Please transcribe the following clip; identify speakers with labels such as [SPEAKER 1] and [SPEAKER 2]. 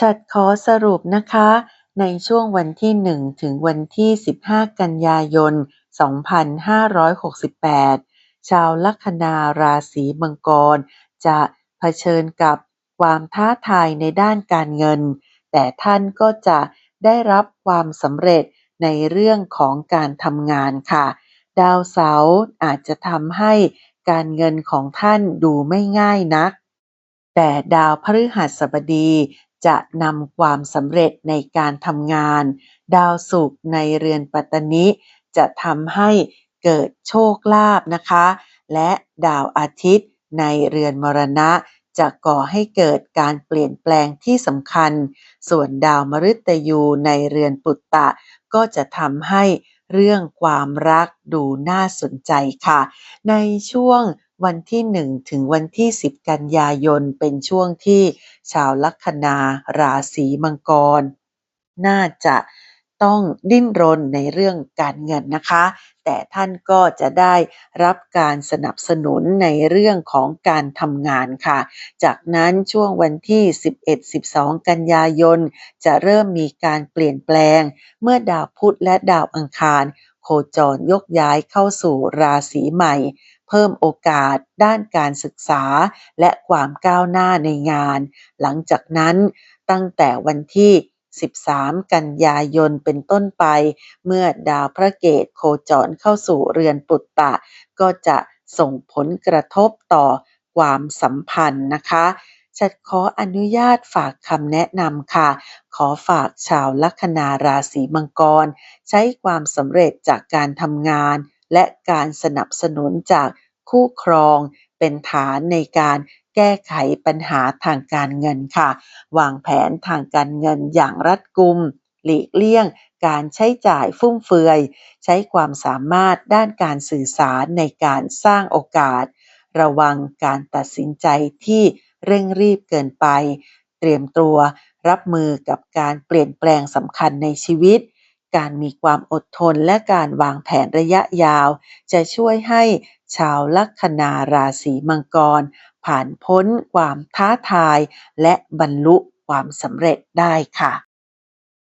[SPEAKER 1] ฉัดขอสรุปนะคะ ในช่วงวันที่ 1 ถึงวันที่ 15 กันยายน 2568 ชาวลัคนาราศีมังกร จะเผชิญกับความท้าทายในด้านการเงิน แต่ท่านก็จะได้รับความสำเร็จในเรื่องของการทำงานค่ะ ดาวเสาร์อาจจะทำให้การเงินของท่านดูไม่ง่ายนัก แต่ดาวพฤหัสบดี จะนำความสำเร็จในการทำงาน ดาวศุกร์ในเรือนปัตตนิจะทำให้เกิดโชคลาภนะคะ และดาวอาทิตย์ในเรือนมรณะ จะก่อให้เกิดการเปลี่ยนแปลงที่สำคัญ ส่วนดาวมฤตยูในเรือนปุตตะ ก็จะทำให้ เรื่องความรักดูน่าสนใจค่ะ ในช่วงวันที่ 1 ถึงวันที่ 10 กันยายน เป็นช่วงที่ชาวลัคนาราศีมังกร น่าจะ ต้องดิ้นรนในเรื่องการเงินนะคะ แต่ท่านก็จะได้รับการสนับสนุนในเรื่องของการทำงานค่ะ จากนั้นช่วงวันที่ 11-12 กันยายน จะเริ่มมีการเปลี่ยนแปลง เมื่อดาวพุธและดาวอังคาร โคจรยกย้ายเข้าสู่ราศีใหม่เพิ่มโอกาสด้านการศึกษาและความก้าวหน้าในงาน หลังจากนั้นตั้งแต่วันที่ 13 กันยายนเป็นต้นไป เมื่อดาวพระเกตโคจรเข้าสู่เรือนปุตตะ ก็จะส่งผลกระทบต่อความสัมพันธ์นะคะฉัดขออนุญาตฝากคำแนะนำค่ะ ขอฝากชาวลัคนาราศีมังกร ใช้ความสำเร็จจากการทำงาน และการสนับสนุนจากคู่ครองเป็นฐานในการ แก้ไขปัญหาทางการเงินค่ะ วางแผนทางการเงินอย่างรัดกุม หลีกเลี่ยง การใช้จ่ายฟุ่มเฟือย ใช้ความสามารถด้านการสื่อสารในการสร้างโอกาส ระวังการตัดสินใจที่เร่งรีบเกินไป เตรียมตัวรับมือกับการเปลี่ยนแปลงสำคัญในชีวิต การมีความอดทนและการวางแผนระยะยาว จะช่วยให้ชาวลัคนาราศีมังกร ผ่านพ้นความท้าทาย และบรรลุความสำเร็จได้ค่ะ